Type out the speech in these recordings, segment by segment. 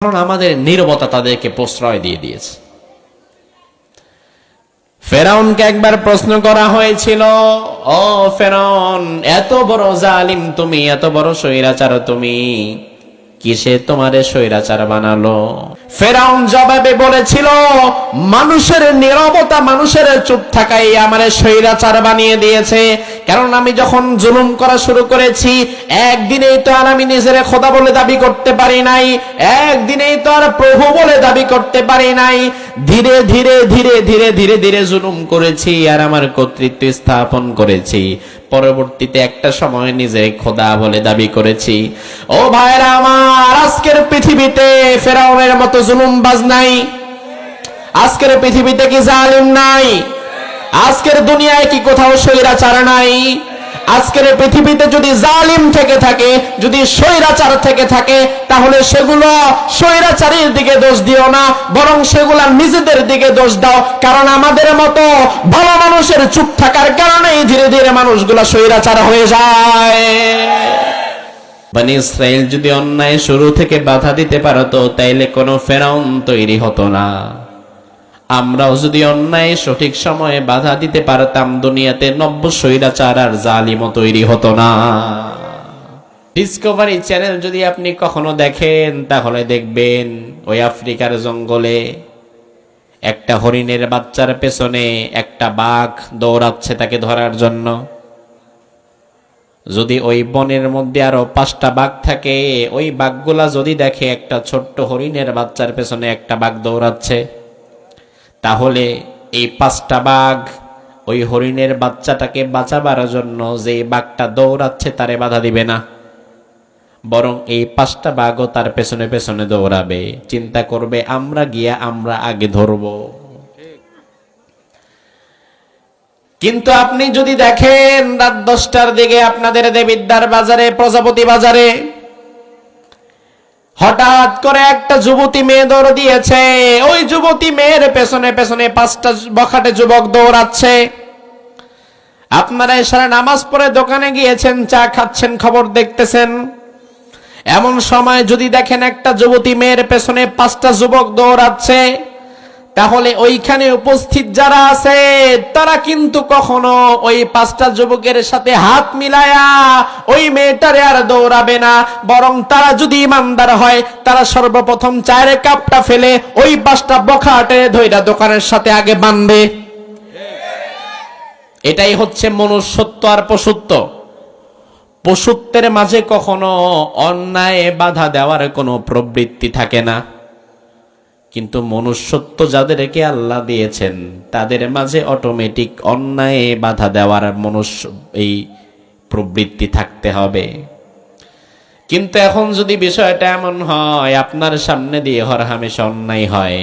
কারণ আমাদের নীরবতা তাদেরকে প্রশ্রয় দিয়ে দিয়েছে। ফেরাউনকে একবার প্রশ্ন করা হয়েছিল, ও ফেরাউন, এত বড় জালিম তুমি, এত বড় স্বৈরাচার তুমি, কিসে তোমারে স্বৈরাচার বানালো? ফেরাউন জবাবে বলেছিল, মানুষের নীরবতা, মানুষের চুপ থাকাই আমারে স্বৈরাচার বানিয়ে দিয়েছে। কারণ আমি যখন জুলুম করা শুরু করেছি, একদিনেই তো আর আমি নিজের খোদা বলে দাবি করতে পারি নাই, একদিনেই তো আর প্রভু বলে দাবি করতে পারি নাই। ধীরে ধীরে ধীরে ধীরে ধীরে ধীরে জুলুম করেছি আর আমার কর্তৃত্ব স্থাপন করেছি। পরবর্তীতে একটা সময় নিজে খোদা বলে দাবি করেছি। ও ভাইরা আমার, আজকের পৃথিবীতে ফেরাউনের মতো জুলুম বাজ নাই। আজকের পৃথিবীতে কি জালিম নাই? আজকের দুনিয়ায় কি কোথাও স্বৈরাচার নাই? আজকের পৃথিবীতে যদি জালিম থেকে থাকে, যদি স্বৈরাচার থেকে থাকে, তাহলে সেগুলো স্বৈরাচারীর দিকে দোষ দিও না, বরং সেগুলা নিজেদের দিকে দোষ দাও। কারণ আমাদের মতো ভালো মানুষের চুপ থাকার কারণেই ধীরে ধীরে মানুষগুলা স্বৈরাচার হয়ে যায়। মানে ইসরায়েল যদি অন্যায় শুরু থেকে বাধা দিতে পারতো, তাইলে কোনো ফেরাউন তৈরি হতো না। আমরাও যদি অন্যায় সঠিক সময়ে বাধা দিতে পারতাম, দুনিয়াতে নব্য স্বৈরাচার আর জালিমও তৈরি হতো না। ডিসকভারি চ্যানেল যদি আপনি কখনো দেখেন, তাহলে দেখবেন, ওই আফ্রিকার জঙ্গলে একটা হরিণের বাচ্চার পেছনে একটা বাঘ দৌড়াচ্ছে তাকে ধরার জন্য। যদি ওই বনের মধ্যে আরও পাঁচটা বাঘ থাকে, ওই বাঘগুলা যদি দেখে একটা ছোট্ট হরিণের বাচ্চার পেছনে একটা বাঘ দৌড়াচ্ছে তাহলে এই পাঁচটা বাঘ ওই হরিণের বাচ্চাটাকে বাঁচাবার জন্য যে বাঘটা দৌড়াচ্ছে তারে বাধা দিবে না। বরং এই পাঁচটা বাঘও তার পেছনে পেছনে দৌড়াবে। চিন্তা করবে, আমরা গিয়া, আমরা আগে ধরবো। কিন্তু আপনি যদি দেখেন রাত দশটার দিকে আপনাদের দেবিদ্যার বাজারে, প্রজাপতি বাজারে হঠাৎ করে একটা যুবতী মেয়ে দৌড় দিয়েছে। ওই যুবতী মেয়ের পেছনে পেছনে পাঁচটা বখাটে যুবক দৌড়াচ্ছে। আপনারা এসারা নামাজ পড়ে দোকানে গিয়েছেন, চা খাচ্ছেন, খবর দেখতেছেন। এমন সময় যদি দেখেন একটা যুবতী মেয়ের পেছনে পাঁচটা যুবক দৌড়াচ্ছে তাহলে ওইখানে উপস্থিত যারা আছে, তারা কিন্তু কখনো ওই পাঁচটা যুবকের সাথে হাত মিলায়া ওই মেয়েটারে আর দৌড়াবে না। বরং তারা যদি ইমানদার হয়, তারা সর্বপ্রথম চায়ের কাপটা ফেলে ওই পাঁচটা বখাটে ধৈরা দোকানের সাথে আগে বাঁধবে এটাই হচ্ছে মনুষ্যত্ব আর পশুত্ব। পশুত্বের মাঝে কখনো অন্যায় বাধা দেওয়ার কোনো প্রবৃত্তি থাকে না। কিন্তু মনুষ্যত্ব যাদেরকে আল্লাহ দিয়েছেন, তাদের মাঝে অটোমেটিক অন্যায়ে বাধা দেওয়ার মনুষ্য এই প্রবৃত্তি থাকতে হবে। কিন্তু এখন যদি বিষয়টা এমন হয়, আপনার সামনে দিয়ে হরহামেশা অন্যায় হয়,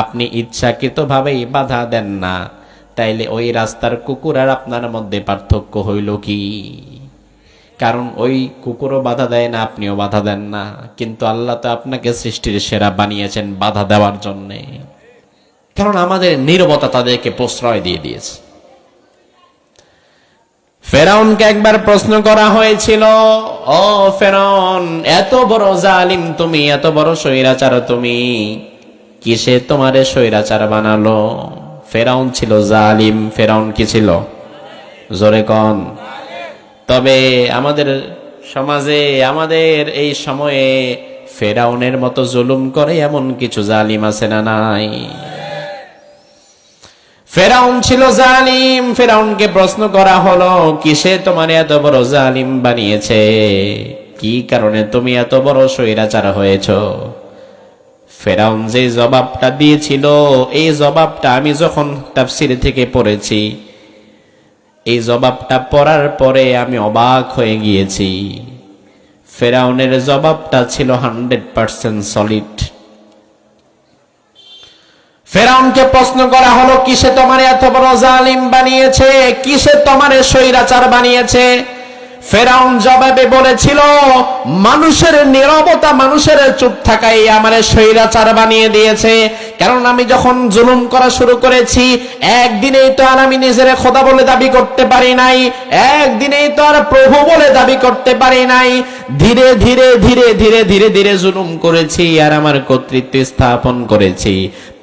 আপনি ইচ্ছাকৃতভাবেই বাধা দেন না, তাইলে ওই রাস্তার কুকুর আর আপনার মধ্যে পার্থক্য হইল কি? কারণ ওই কুকুরও বাধা দেয় না, আপনিও বাধা দেন না। কিন্তু আল্লাহ তো আপনাকে সৃষ্টির সেরা বানিয়েছেন বাধা দেওয়ার জন্য। কারণ আমাদের নীরবতা তাদেরকে প্রশ্রয় দিয়ে দিয়েছে। ফেরাউনকে একবার প্রশ্ন করা হয়েছিল, ও ফেরাউন, এত বড় জালিম তুমি, এত বড় স্বৈরাচার তুমি, কিসে তোমারে স্বৈরাচার বানালো? ফেরাউন ছিল জালিম, ফেরাউন কি ছিল? জোরে কন। তবে আমাদের সমাজে, আমাদের এই সময়ে ফেরাউনের মতো জুলুম করে এমন কিছু জালিম আছে না নাই? ফেরাউন ছিল জালিম। ফেরাউনকে প্রশ্ন করা হলো, কিসে তোমার এত বড় জালিম বানিয়েছে? কি কারণে তুমি এত বড় স্বৈরাচার হয়েছ? ফেরাউন যে জবাবটা দিয়েছিল, এই জবাবটা আমি যখন তাফসির থেকে পড়েছি এই জবাবটা পড়ার পরে আমি অবাক হয়ে গিয়েছি। ফেরাউনের জবাবটা ছিল হান্ড্রেড পার্সেন্ট সলিড। ফেরাউনকে প্রশ্ন করা হলো, কিসে তোমার এত বড় জালিম বানিয়েছে? কিসে তোমার স্বৈরাচার বানিয়েছে? ফেরাউন জবাবে বলেছিল, মানুষের নীরবতা, মানুষের চুপ থাকাই আমার স্বৈরাচার বানিয়ে দিয়েছে। কারণ আমি যখন জুলুম করা শুরু করেছি, একদিনেই তো আর আমি নিজের খোদা বলে দাবি করতে পারি নাই, একদিনেই তো আর প্রভু বলে দাবি করতে পারি নাই। ধীরে ধীরে ধীরে ধীরে ধীরে ধীরে জুলুম করেছি আর আমার কর্তৃত্ব স্থাপন করেছি।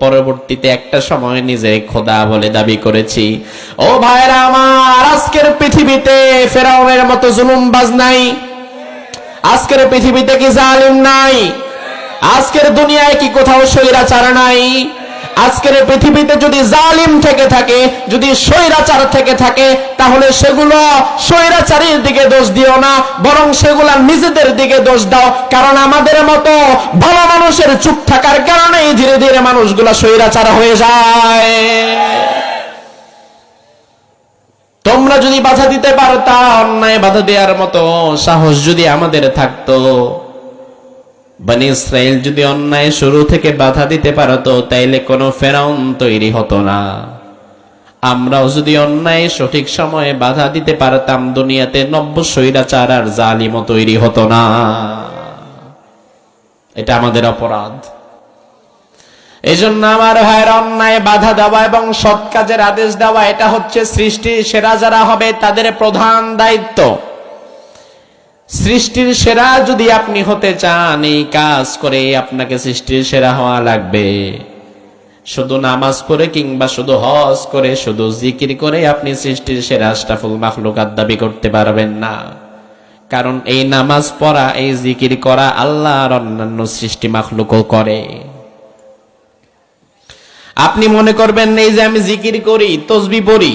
পরবর্তীতে একটা সময় নিজের খোদা বলে দাবি করেছি। ও ভাইরা আমার, আজকের পৃথিবীতে ফেরাউনের মতো জুলুমবাজ নাই। আজকের পৃথিবীতে কি জালিম নাই? আজকের দুনিয়ায় কি কোথাও স্বৈরাচার নাই? আজকের পৃথিবীতে যদি জালিম থেকে থাকে, যদি স্বৈরাচার থেকে থাকে, তাহলে সেগুলো স্বৈরাচারীর দিকে দোষ দিও না, বরং সেগুলা নিজেদের দিকে দোষ দাও। কারণ আমাদের মতো ভালো মানুষের চুপ থাকার কারণেই ধীরে ধীরে মানুষগুলা স্বৈরাচার হয়ে যায়। তোমরা যদি বাধা দিতে পারতা, অন্যায় বাধা দেওয়ার মতো সাহস যদি আমাদের থাকতো। বানি ইসরায়েল যদি অন্যায় শুরু থেকে বাধা দিতে পারতো তাইলে কোনো ফেরাউন তৈরি হতো না। আমরাও যদি অন্যায় সঠিক সময়ে বাধা দিতে পারতাম, দুনিয়াতে নব্য স্বৈরাচার আর জালিমও তৈরি হতো না। এটা আমাদের অপরাধ। এই জন্য আমার ভাইয়ের অন্যায় বাধা দেওয়া এবং সৎ কাজের আদেশ দেওয়া, এটা হচ্ছে সৃষ্টির সেরা যারা হবে, তাদের প্রধান দায়িত্ব। সৃষ্টির সেরা যদি আপনি হতে চান, এই কাজ করে আপনাকে সৃষ্টির সেরা হওয়া লাগবে। শুধু নামাজ পড়ে কিংবা শুধু হজ করে, শুধু জিকির করে আপনি সৃষ্টির সেরা আশরাফুল মাখলুকাত দাবি করতে পারবেন না। কারণ এই নামাজ পড়া, এই জিকির করা আল্লাহ আর অন্যান্য সৃষ্টি মাখলুকও করে। আপনি মনে করবেন, এই যে আমি জিকির করি, তসবি পড়ি